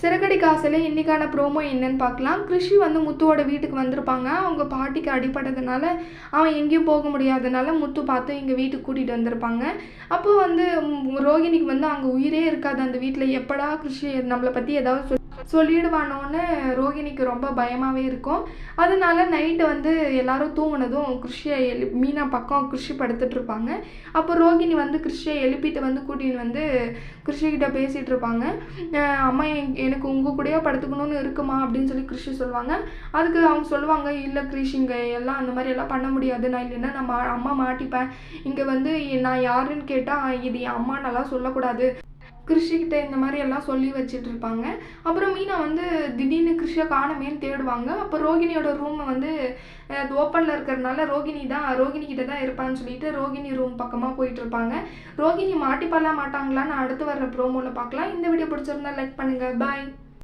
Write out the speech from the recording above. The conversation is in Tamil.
சிறகடி காசில் இன்றைக்கான ப்ரோமோ என்னன்னு பார்க்கலாம். கிருஷி வந்து முத்துவோட வீட்டுக்கு வந்திருப்பாங்க. அவங்க பாட்டிக்கு அடிப்பட்டதுனால அவன் எங்கேயும் போக முடியாதனால முத்து பார்த்து இங்கே வீட்டுக்கு கூட்டிகிட்டு வந்திருப்பாங்க. அப்போது வந்து ரோகிணிக்கு வந்து அங்கே உயிரே இருக்காது அந்த வீட்டில் எப்படா கிருஷி நம்மளை பற்றி ஏதாவது சொல் சொல்லிடுவானோன்னு ரோகிணிக்கு ரொம்ப பயமாகவே இருக்கும். அதனால நைட்டு வந்து எல்லாரும் தூங்கினதும் கிருஷியை எழு மீனா பக்கம் கிருஷி படுத்துட்டு இருப்பாங்க. அப்போ ரோகிணி வந்து கிருஷியை எழுப்பிட்டு வந்து கூட்டின்னு வந்து கிருஷிக்கிட்ட பேசிகிட்டு இருப்பாங்க. அம்மா எனக்கு உங்கள் கூடயே படுத்துக்கணும்னு இருக்குமா அப்படின்னு சொல்லி கிருஷி சொல்லுவாங்க. அதுக்கு அவங்க சொல்லுவாங்க இல்லை கிருஷி இங்கே எல்லாம் அந்த மாதிரி எல்லாம் பண்ண முடியாது. நான் இல்லைன்னா நான் மா- அம்மா மாட்டிப்பேன். இங்கே வந்து நான் யாருன்னு கேட்டால் இது என் அம்மா நல்லா சொல்லக்கூடாது. கிருஷிக்கிட்ட இந்த மாதிரி எல்லாம் சொல்லி வச்சுட்டு இருப்பாங்க. அப்புறம் மீனா வந்து திடீர்னு கிருஷியை காணமேன்னு தேடுவாங்க. அப்போ ரோகிணியோட ரூமை வந்து அது ஓப்பனில் இருக்கிறதுனால ரோகிணி தான் ரோகிணி கிட்ட தான் இருப்பான்னு சொல்லிட்டு ரோகிணி ரூம் பக்கமாக போயிட்டு இருப்பாங்க. ரோகிணி மாட்டிப்பாலாம் மாட்டாங்களான்னு அடுத்து வர்ற ப்ரோமோவில் பார்க்கலாம். இந்த வீடியோ பிடிச்சிருந்தா லைக் பண்ணுங்கள் பாய்